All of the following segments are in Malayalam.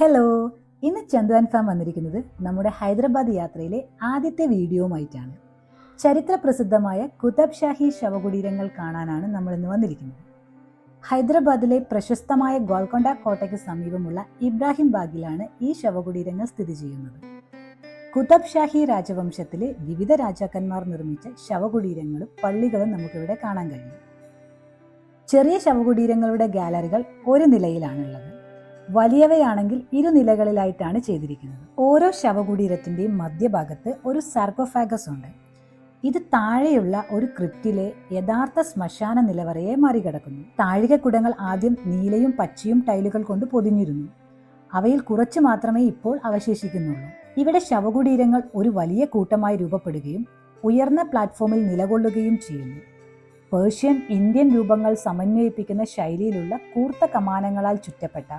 ഹലോ ഇന്ന് ചന്ദുവാൻ ഫാം വന്നിരിക്കുന്നത് നമ്മുടെ ഹൈദരാബാദ് യാത്രയിലെ ആദ്യത്തെ വീഡിയോവുമായിട്ടാണ് ചരിത്ര പ്രസിദ്ധമായ കുതബ് ഷാഹി ശവകുടീരങ്ങൾ കാണാനാണ് നമ്മൾ ഇന്ന് വന്നിരിക്കുന്നത്. ഹൈദരാബാദിലെ പ്രശസ്തമായ ഗോൽക്കൊണ്ട കോട്ടയ്ക്ക് സമീപമുള്ള ഇബ്രാഹിം ബാഗിലാണ് ഈ ശവകുടീരങ്ങൾ സ്ഥിതി ചെയ്യുന്നത്. കുതബ് ഷാഹി രാജവംശത്തിലെ വിവിധ രാജാക്കന്മാർ നിർമ്മിച്ച ശവകുടീരങ്ങളും പള്ളികളും നമുക്കിവിടെ കാണാൻ കഴിയും. ചെറിയ ശവകുടീരങ്ങളുടെ ഗാലറികൾ ഒരു നിലയിലാണുള്ളത്. വലിയവയാണെങ്കിൽ ഇരുനിലകളിലായിട്ടാണ് ചെയ്തിരിക്കുന്നത്. ഓരോ ശവകുടീരത്തിന്റെയും മധ്യഭാഗത്ത് ഒരു സർക്കോഫാഗസ് ഉണ്ട്. ഇത് താഴെയുള്ള ഒരു ക്രിപ്റ്റിലെ യഥാർത്ഥ ശ്മശാന നിലവറയെ മറികടക്കുന്നു. താഴികക്കുടങ്ങൾ ആദ്യം നീലയും പച്ചയും ടൈലുകൾ കൊണ്ട് പൊതിഞ്ഞിരുന്നു. അവയിൽ കുറച്ചു മാത്രമേ ഇപ്പോൾ അവശേഷിക്കുന്നുള്ളൂ. ഇവിടെ ശവകുടീരങ്ങൾ ഒരു വലിയ കൂട്ടമായി രൂപപ്പെടുകയും ഉയർന്ന പ്ലാറ്റ്ഫോമിൽ നിലകൊള്ളുകയും ചെയ്യുന്നു. പേർഷ്യൻ ഇന്ത്യൻ രൂപങ്ങൾ സമന്വയിപ്പിക്കുന്ന ശൈലിയിലുള്ള കൂർത്ത കമാനങ്ങളാൽ ചുറ്റപ്പെട്ട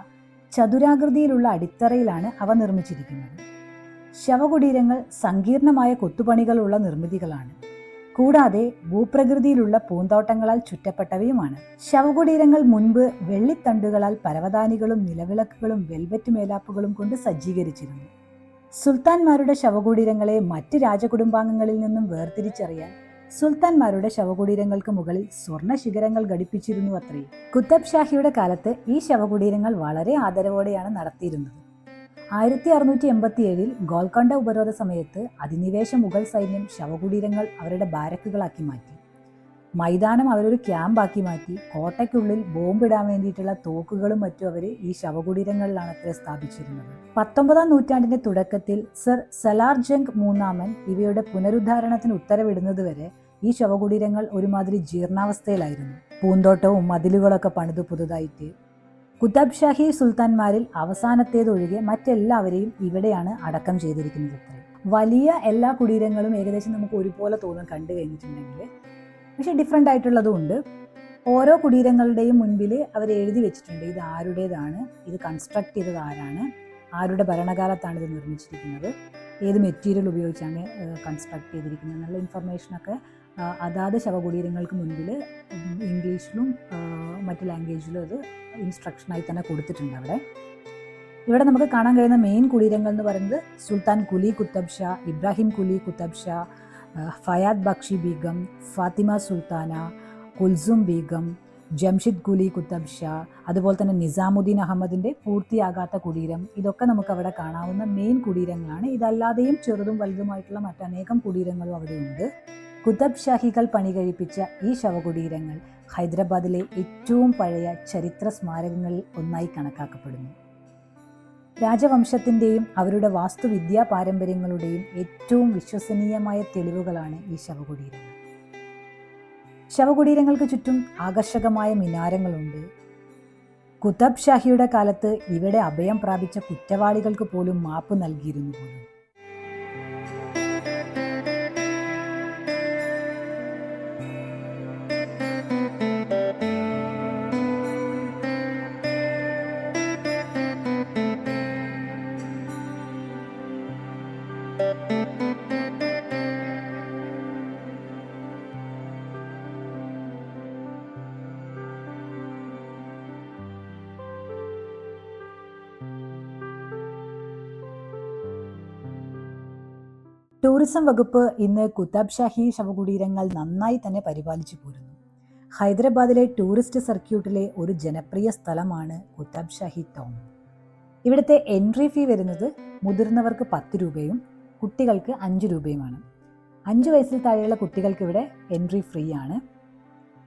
ചതുരാകൃതിയിലുള്ള അടിത്തറയിലാണ് അവ നിർമ്മിച്ചിരിക്കുന്നത്. ശവകുടീരങ്ങൾ സങ്കീർണമായ കൊത്തുപണികളുള്ള നിർമ്മിതികളാണ്. കൂടാതെ ഭൂപ്രകൃതിയിലുള്ള പൂന്തോട്ടങ്ങളാൽ ചുറ്റപ്പെട്ടവയുമാണ്. ശവകുടീരങ്ങൾ മുൻപ് വെള്ളിത്തണ്ടുകളാൽ പരവതാനികളും നിലവിളക്കുകളും വെൽവെറ്റ് മേലാപ്പുകളും കൊണ്ട് സജ്ജീകരിച്ചിരുന്നു. സുൽത്താൻമാരുടെ ശവകുടീരങ്ങളെ മറ്റ് രാജകുടുംബാംഗങ്ങളിൽ നിന്നും വേർതിരിച്ചറിയാൻ സുൽത്താൻമാരുടെ ശവകുടീരങ്ങൾക്ക് മുകളിൽ സ്വർണ ശിഖരങ്ങൾ ഘടിപ്പിച്ചിരുന്നു അത്രേ. കുത്തബ് ഷാഹിയുടെ കാലത്ത് ഈ ശവകുടീരങ്ങൾ വളരെ ആദരവോടെയാണ് നടത്തിയിരുന്നത്. ആയിരത്തി അറുന്നൂറ്റി എൺപത്തി ഏഴിൽ ഗോൽക്കൊണ്ട ഉപരോധ സമയത്ത് അധിനിവേശ മുഗൾ സൈന്യം ശവകുടീരങ്ങൾ അവരുടെ ബാരക്കുകളാക്കി മാറ്റി. മൈതാനം അവരൊരു ക്യാമ്പാക്കി മാറ്റി. കോട്ടയ്ക്കുള്ളിൽ ബോംബിടാൻ വേണ്ടിയിട്ടുള്ള തോക്കുകളും മറ്റും അവർ ഈ ശവകുടീരങ്ങളിലാണ് അത്ര സ്ഥാപിച്ചിരുന്നത്. പത്തൊമ്പതാം നൂറ്റാണ്ടിന്റെ തുടക്കത്തിൽ സർ സലാർ ജംഗ് മൂന്നാമൻ ഇവയുടെ പുനരുദ്ധാരണത്തിന് ഉത്തരവിടുന്നത് വരെ ഈ ശവകുടീരങ്ങൾ ഒരുമാതിരി ജീർണാവസ്ഥയിലായിരുന്നു. പൂന്തോട്ടവും മതിലുകളൊക്കെ പണിത് പുതുതായിട്ട്. കുത്തബ് ഷാഹി സുൽത്താൻമാരിൽ അവസാനത്തേതൊഴികെ മറ്റെല്ലാവരെയും ഇവിടെയാണ് അടക്കം ചെയ്തിരിക്കുന്നത് വലിയ എല്ലാ കുടീരങ്ങളും ഏകദേശം നമുക്ക് ഒരുപോലെ തോന്നും കണ്ടു കഴിഞ്ഞിട്ടുണ്ടെങ്കിൽ പക്ഷെ ഡിഫറെന്റ് ആയിട്ടുള്ളതും ഉണ്ട്. ഓരോ കുടീരങ്ങളുടെയും മുൻപിൽ അവർ എഴുതി വെച്ചിട്ടുണ്ട്. ഇത് ആരുടേതാണ്? ഇത് കൺസ്ട്രക്ട് ചെയ്തത് ആരാണ്? ആരുടെ ഭരണകാലത്താണ് ഇത് നിർമ്മിച്ചിരിക്കുന്നത്? ഏത് മെറ്റീരിയൽ ഉപയോഗിച്ചാണ് കൺസ്ട്രക്ട് ചെയ്തിരിക്കുന്നത് എന്നുള്ള ഇൻഫർമേഷനൊക്കെ അതാത് ശവകുടീരങ്ങൾക്ക് മുൻപിൽ ഇംഗ്ലീഷിലും മറ്റ് ലാംഗ്വേജിലും അത് ഇൻസ്ട്രക്ഷനായി തന്നെ കൊടുത്തിട്ടുണ്ട് അവിടെ. ഇവിടെ നമുക്ക് കാണാൻ കഴിയുന്ന മെയിൻ കുടീരങ്ങൾ എന്ന് പറയുന്നത് സുൽത്താൻ കുലി കുത്തബ് ഷാ ഇബ്രാഹിം കുലി കുത്തബ് ഷാ ഫയാദ് ബക്ഷി ബീഗം ഫാത്തിമ സുൽത്താന കുൽസും ബീഗം ജംഷിദ് ഗുലി കുത്തബ് ഷാ അതുപോലെ തന്നെ നിസാമുദ്ദീൻ അഹമ്മദിന്റെ പൂർത്തിയാകാത്ത കുടീരം ഇതൊക്കെ നമുക്ക് അവിടെ കാണാവുന്ന മെയിൻ കുടീരങ്ങളാണ്. ഇതല്ലാതെയും ചെറുതും വലുതുമായിട്ടുള്ള മറ്റനേകം കുടീരങ്ങളും അവിടെയുണ്ട്. കുത്തബ് ഷാഹികൾ പണി കഴിപ്പിച്ച ഈ ശവകുടീരങ്ങൾ ഹൈദരാബാദിലെ ഏറ്റവും പഴയ ചരിത്ര സ്മാരകങ്ങളിൽ ഒന്നായി കണക്കാക്കപ്പെടുന്നു. രാജവംശത്തിന്റെയും അവരുടെ വാസ്തുവിദ്യാ പാരമ്പര്യങ്ങളുടെയും ഏറ്റവും വിശ്വസനീയമായ തെളിവുകളാണ് ഈ ശവകുടീരങ്ങൾ. ശവകുടീരങ്ങൾക്ക് ചുറ്റും ആകർഷകമായ മിനാരങ്ങളുണ്ട്. കുത്തബ് ഷാഹിയുടെ കാലത്ത് ഇവിടെ അഭയം പ്രാപിച്ച കുറ്റവാളികൾക്ക് പോലും മാപ്പ് നൽകിയിരുന്നു പോലും. ടൂറിസം വകുപ്പ് ഇന്ന് കുത്താബ് ഷാഹി ശവകുടീരങ്ങൾ നന്നായി തന്നെ പരിപാലിച്ചു പോരുന്നു. ഹൈദരാബാദിലെ ടൂറിസ്റ്റ് സർക്യൂട്ടിലെ ഒരു ജനപ്രിയ സ്ഥലമാണ് കുത്താബ് ഷാഹി ടൗൺ. ഇവിടുത്തെ എൻട്രി ഫീ വരുന്നത് മുതിർന്നവർക്ക് പത്ത് രൂപയും കുട്ടികൾക്ക് അഞ്ച് രൂപയുമാണ്. അഞ്ച് വയസ്സിൽ താഴെയുള്ള കുട്ടികൾക്ക് ഇവിടെ എൻട്രി ഫ്രീ ആണ്.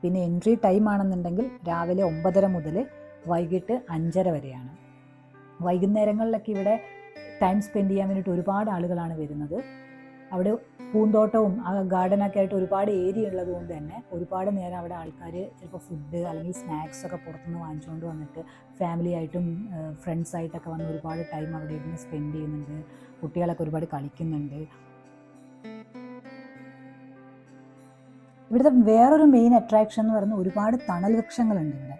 പിന്നെ എൻട്രി ടൈം ആണെന്നുണ്ടെങ്കിൽ രാവിലെ ഒമ്പതര മുതൽ വൈകിട്ട് അഞ്ചര വരെയാണ്. വൈകുന്നേരങ്ങളിലൊക്കെ ഇവിടെ ടൈം സ്പെൻഡ് ചെയ്യാൻ വേണ്ടിയിട്ട് ഒരുപാട് ആളുകളാണ് വരുന്നത്. അവിടെ പൂന്തോട്ടവും ആ ഗാർഡനൊക്കെ ആയിട്ട് ഒരുപാട് ഏരിയ ഉള്ളത് കൊണ്ട് തന്നെ ഒരുപാട് നേരം അവിടെ ആൾക്കാർ ചിലപ്പോൾ ഫുഡ് അല്ലെങ്കിൽ സ്നാക്സ് ഒക്കെ പുറത്തുനിന്ന് വാങ്ങിച്ചുകൊണ്ട് വന്നിട്ട് ഫാമിലി ആയിട്ടും ഫ്രണ്ട്സ് ആയിട്ടൊക്കെ വന്ന് ഒരുപാട് ടൈം അവിടെ ഇരുന്ന് സ്പെൻഡ് ചെയ്യുന്നുണ്ട്. കുട്ടികളൊക്കെ ഒരുപാട് കളിക്കുന്നുണ്ട്. ഇവിടുത്തെ വേറൊരു മെയിൻ അട്രാക്ഷൻ എന്ന് പറയുന്നത് ഒരുപാട് തണൽ വൃക്ഷങ്ങളുണ്ട് ഇവിടെ.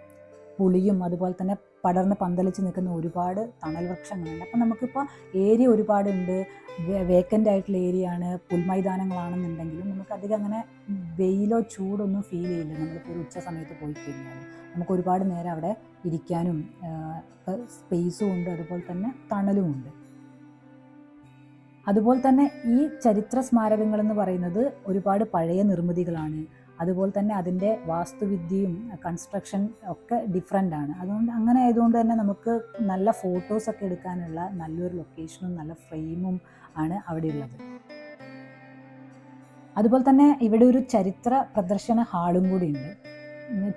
പുളിയും അതുപോലെ തന്നെ പടർന്ന് പന്തലിച്ച് നിൽക്കുന്ന ഒരുപാട് തണൽ വൃക്ഷങ്ങളുണ്ട്. അപ്പം നമുക്കിപ്പോൾ ഏരിയ ഒരുപാടുണ്ട്. വേക്കന്റ് ആയിട്ടുള്ള ഏരിയ ആണ്. പുൽമൈതാനങ്ങളാണെന്നുണ്ടെങ്കിലും നമുക്ക് അധികം അങ്ങനെ വെയിലോ ചൂടൊന്നും ഫീൽ ചെയ്യില്ല. നമ്മളിപ്പോൾ ഒരു ഉച്ച സമയത്ത് പോയി കഴിഞ്ഞാൽ നമുക്ക് ഒരുപാട് നേരം അവിടെ ഇരിക്കാനും സ്പേസും ഉണ്ട്. അതുപോലെ തന്നെ തണലും ഉണ്ട്. അതുപോലെ തന്നെ ഈ ചരിത്ര സ്മാരകങ്ങൾ എന്ന് പറയുന്നത് ഒരുപാട് പഴയ നിർമ്മിതികളാണ്. അതുപോലെ തന്നെ അതിന്റെ വാസ്തുവിദ്യയും കൺസ്ട്രക്ഷൻ ഒക്കെ ഡിഫറെന്റ് ആണ്. അതുകൊണ്ട് അങ്ങനെ ആയതുകൊണ്ട് തന്നെ നമുക്ക് നല്ല ഫോട്ടോസ് ഒക്കെ എടുക്കാനുള്ള നല്ലൊരു ലൊക്കേഷനും നല്ല ഫ്രെയിമും ആണ് അവിടെ ഉള്ളത്. അതുപോലെ തന്നെ ഇവിടെ ഒരു ചരിത്ര പ്രദർശന ഹാളും കൂടിയുണ്ട്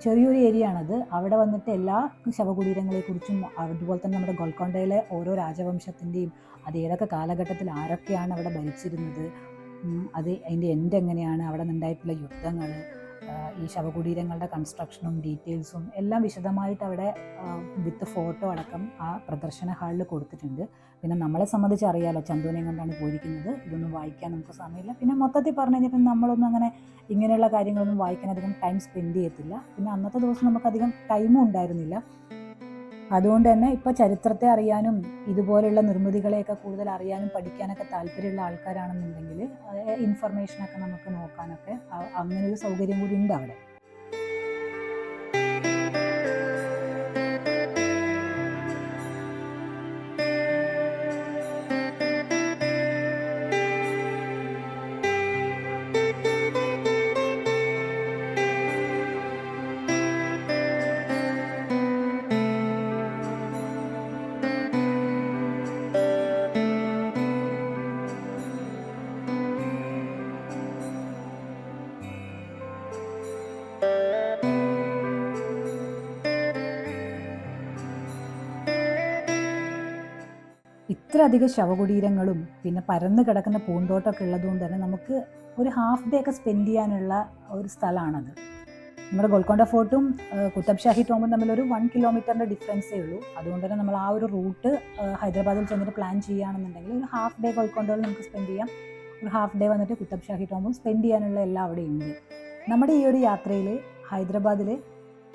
ചെറിയൊരു ഏരിയ ആണത്. അവിടെ വന്നിട്ട് എല്ലാ ശവകുടീരങ്ങളെക്കുറിച്ചും അതുപോലെ തന്നെ നമ്മുടെ ഗോൽക്കൊണ്ടയിലെ ഓരോ രാജവംശത്തിന്റെയും അത് ഏതൊക്കെ കാലഘട്ടത്തിൽ ആരൊക്കെയാണ് അവിടെ ഭരിച്ചിരുന്നത് അത് അതിന്റെ എൻഡ് എങ്ങനെയാണ്? അവിടെ നിന്നുണ്ടായിട്ടുള്ള യുദ്ധങ്ങൾ ഈ ശവകുടീരങ്ങളുടെ കൺസ്ട്രക്ഷനും ഡീറ്റെയിൽസും എല്ലാം വിശദമായിട്ട് അവിടെ വിത്ത് ഫോട്ടോ അടക്കം ആ പ്രദർശന ഹാളിൽ കൊടുത്തിട്ടുണ്ട്. പിന്നെ നമ്മളെ സംബന്ധിച്ച് അറിയാലോ ചന്ദുവിനെ കൊണ്ടാണ് പോയിരിക്കുന്നത്. ഇതൊന്നും വായിക്കാൻ നമുക്ക് സമയമില്ല. പിന്നെ മൊത്തത്തിൽ പറഞ്ഞു കഴിഞ്ഞാൽ നമ്മളൊന്നും അങ്ങനെ ഇങ്ങനെയുള്ള കാര്യങ്ങളൊന്നും വായിക്കാൻ അധികം ടൈം സ്പെൻഡ് ചെയ്യത്തില്ല. പിന്നെ അന്നത്തെ ദിവസം നമുക്കധികം ടൈമും ഉണ്ടായിരുന്നില്ല. അതുകൊണ്ട് തന്നെ ഇപ്പോൾ ചരിത്രത്തെ അറിയാനും ഇതുപോലെയുള്ള നിർമ്മിതികളെയൊക്കെ കൂടുതൽ അറിയാനും പഠിക്കാനൊക്കെ താല്പര്യമുള്ള ആൾക്കാരാണെന്നുണ്ടെങ്കിൽ ഇൻഫർമേഷനൊക്കെ നമുക്ക് നോക്കാനൊക്കെ അങ്ങനെ അങ്ങനെയൊരു സൗകര്യം കൂടി ഉണ്ട് അവിടെ. ഇത്ര അധികം ശവകുടീരങ്ങളും പിന്നെ പരന്ന് കിടക്കുന്ന പൂന്തോട്ടമൊക്കെ ഉള്ളതുകൊണ്ട് തന്നെ നമുക്ക് ഒരു ഹാഫ് ഡേ ഒക്കെ സ്പെൻഡ് ചെയ്യാനുള്ള ഒരു സ്ഥലമാണത്. നമ്മുടെ ഗോൽക്കൊണ്ട ഫോർട്ടും കുത്തബ് ഷാഹി ടോമും തമ്മിലൊരു വൺ കിലോമീറ്ററിന്റെ ഡിഫറൻസേ ഉള്ളൂ. അതുകൊണ്ട് തന്നെ നമ്മൾ ആ ഒരു റൂട്ട് ഹൈദരാബാദിൽ ചെന്നിട്ട് പ്ലാൻ ചെയ്യുകയാണെന്നുണ്ടെങ്കിൽ ഒരു ഹാഫ് ഡേ ഗോൽക്കൊണ്ടയിൽ നമുക്ക് സ്പെൻഡ് ചെയ്യാം. ഒരു ഹാഫ് ഡേ വന്നിട്ട് കുത്തബ് ഷാഹി ടോമും സ്പെൻഡ് ചെയ്യാനുള്ള എല്ലാം അവിടെ ഉണ്ട്. നമ്മുടെ ഈ ഒരു യാത്രയിൽ ഹൈദരാബാദിൽ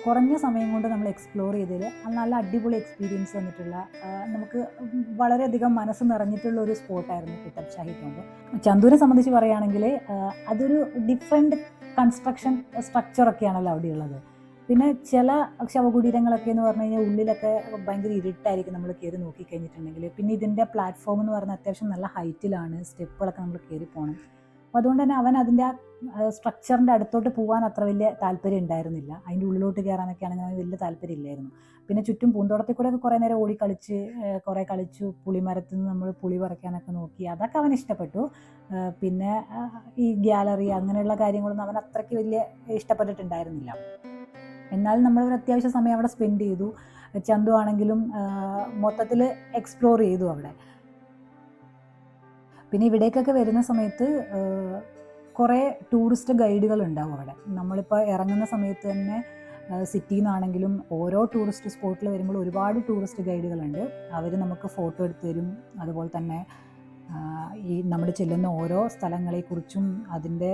കുറഞ്ഞ സമയം കൊണ്ട് നമ്മൾ എക്സ്പ്ലോർ ചെയ്തതിൽ നല്ല അടിപൊളി എക്സ്പീരിയൻസ് തന്നിട്ടുള്ള നമുക്ക് വളരെയധികം മനസ്സ് നിറഞ്ഞിട്ടുള്ള ഒരു സ്പോട്ടായിരുന്നു കുത്തബ് ഷാഹി ടോംബ് ചന്ദൂരെ സംബന്ധിച്ച് പറയുകയാണെങ്കിൽ അതൊരു ഡിഫറെന്റ് കൺസ്ട്രക്ഷൻ സ്ട്രക്ചറൊക്കെയാണല്ലോ അവിടെയുള്ളത്. പിന്നെ ചില ശവകുടീരങ്ങളൊക്കെ എന്ന് പറഞ്ഞു കഴിഞ്ഞാൽ ഉള്ളിലൊക്കെ ഭയങ്കര ഇരുട്ടായിരിക്കും നമ്മൾ കയറി നോക്കിക്കഴിഞ്ഞിട്ടുണ്ടെങ്കിൽ പിന്നെ ഇതിന്റെ പ്ലാറ്റ്ഫോം എന്ന് പറഞ്ഞാൽ അത്യാവശ്യം നല്ല ഹൈറ്റിലാണ് സ്റ്റെപ്പുകളൊക്കെ നമ്മൾ കയറി പോകണം അതുകൊണ്ട് തന്നെ അവൻ അതിന്റെ ആ സ്ട്രക്ചറിന്റെ അടുത്തോട്ട് പോകാൻ അത്ര വലിയ താല്പര്യം ഉണ്ടായിരുന്നില്ല. അതിന്റെ ഉള്ളിലോട്ട് കയറാനൊക്കെ ആണെങ്കിൽ അവന് വലിയ താല്പര്യം ഇല്ലായിരുന്നു പിന്നെ ചുറ്റും പൂന്തോട്ടത്തിൽ കൂടെ ഒക്കെ കുറേ നേരം ഓടി കളിച്ച് കുറേ കളിച്ചു പുളിമരത്തിൽ നിന്ന് നമ്മൾ പുളി പറിക്കാനൊക്കെ നോക്കി. അതൊക്കെ അവൻ ഇഷ്ടപ്പെട്ടു. പിന്നെ ഈ ഗ്യാലറി അങ്ങനെയുള്ള കാര്യങ്ങളൊന്നും അവൻ അത്രയ്ക്ക് വലിയ ഇഷ്ടപ്പെട്ടിട്ടുണ്ടായിരുന്നില്ല. എന്നാൽ നമ്മൾ ഒരു അത്യാവശ്യ സമയം അവിടെ സ്പെൻഡ് ചെയ്തു. ചന്തു ആണെങ്കിലും മൊത്തത്തിൽ എക്സ്പ്ലോർ ചെയ്തു അവിടെ. പിന്നെ ഇവിടേക്കൊക്കെ വരുന്ന സമയത്ത് കുറേ ടൂറിസ്റ്റ് ഗൈഡുകൾ ഉണ്ടാവും അവിടെ. നമ്മളിപ്പോൾ ഇറങ്ങുന്ന സമയത്ത് തന്നെ സിറ്റിയിൽ നിന്നാണെങ്കിലും ഓരോ ടൂറിസ്റ്റ് സ്പോട്ടിൽ വരുമ്പോൾ ഒരുപാട് ടൂറിസ്റ്റ് ഗൈഡുകളുണ്ട് അവർ നമുക്ക് ഫോട്ടോ എടുത്തു തരും. അതുപോലെ തന്നെ ഈ നമ്മൾ ചെല്ലുന്ന ഓരോ സ്ഥലങ്ങളെക്കുറിച്ചും അതിന്റെ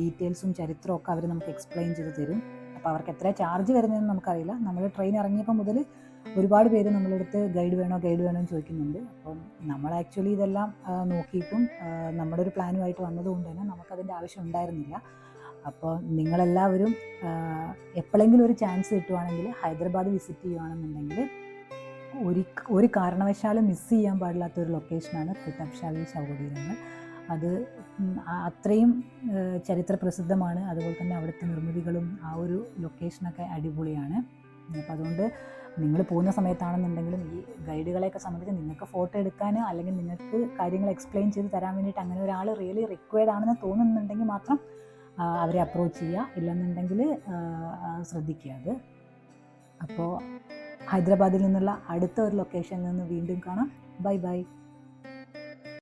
ഡീറ്റെയിൽസും ചരിത്രവും ഒക്കെ അവർ നമുക്ക് എക്സ്പ്ലെയിൻ ചെയ്ത് തരും. അപ്പോൾ അവർക്ക് എത്ര ചാർജ് വരുന്നതെന്ന് നമുക്കറിയില്ല. നമ്മൾ ട്രെയിൻ ഇറങ്ങിയപ്പോൾ മുതൽ ഒരുപാട് പേര് നമ്മളെടുത്ത് ഗൈഡ് വേണോ ഗൈഡ് വേണോ എന്ന് ചോദിക്കുന്നുണ്ട്. അപ്പം നമ്മൾ ആക്ച്വലി ഇതെല്ലാം നോക്കിയിട്ടും നമ്മുടെ ഒരു പ്ലാനുമായിട്ട് വന്നതുകൊണ്ട് തന്നെ നമുക്കതിന്റെ ആവശ്യം ഉണ്ടായിരുന്നില്ല. അപ്പോൾ നിങ്ങളെല്ലാവരും എപ്പോഴെങ്കിലും ഒരു ചാൻസ് കിട്ടുവാണെങ്കിൽ ഹൈദരാബാദ് വിസിറ്റ് ചെയ്യുകയാണെന്നുണ്ടെങ്കിൽ ഒരു ഒരു കാരണവശാലും മിസ് ചെയ്യാൻ പാടില്ലാത്ത ഒരു ലൊക്കേഷനാണ് ഷാഹി ശവകുടീരങ്ങൾ അത് അത്രയും ചരിത്ര പ്രസിദ്ധമാണ് അതുപോലെ തന്നെ അവിടുത്തെ നിർമ്മിതികളും ആ ഒരു ലൊക്കേഷനൊക്കെ അടിപൊളിയാണ്. അപ്പോൾ അതുകൊണ്ട് നിങ്ങൾ പോകുന്ന സമയത്താണെന്നുണ്ടെങ്കിലും ഈ ഗൈഡുകളെയൊക്കെ സംബന്ധിച്ച് നിങ്ങൾക്ക് ഫോട്ടോ എടുക്കാൻ അല്ലെങ്കിൽ നിങ്ങൾക്ക് കാര്യങ്ങൾ എക്സ്പ്ലെയിൻ ചെയ്ത് തരാൻ വേണ്ടിയിട്ട് അങ്ങനെ ഒരാൾ റിയലി റിക്വയർഡ് ആണെന്ന് തോന്നുന്നുണ്ടെങ്കിൽ മാത്രം അവരെ അപ്രോച്ച് ചെയ്യുക. ഇല്ലെന്നുണ്ടെങ്കിൽ ശ്രദ്ധിക്കുക അത്. അപ്പോൾ ഹൈദരാബാദിൽ നിന്നുള്ള അടുത്ത ഒരു ലൊക്കേഷനിൽ നിന്ന് വീണ്ടും കാണാം. Bye bye.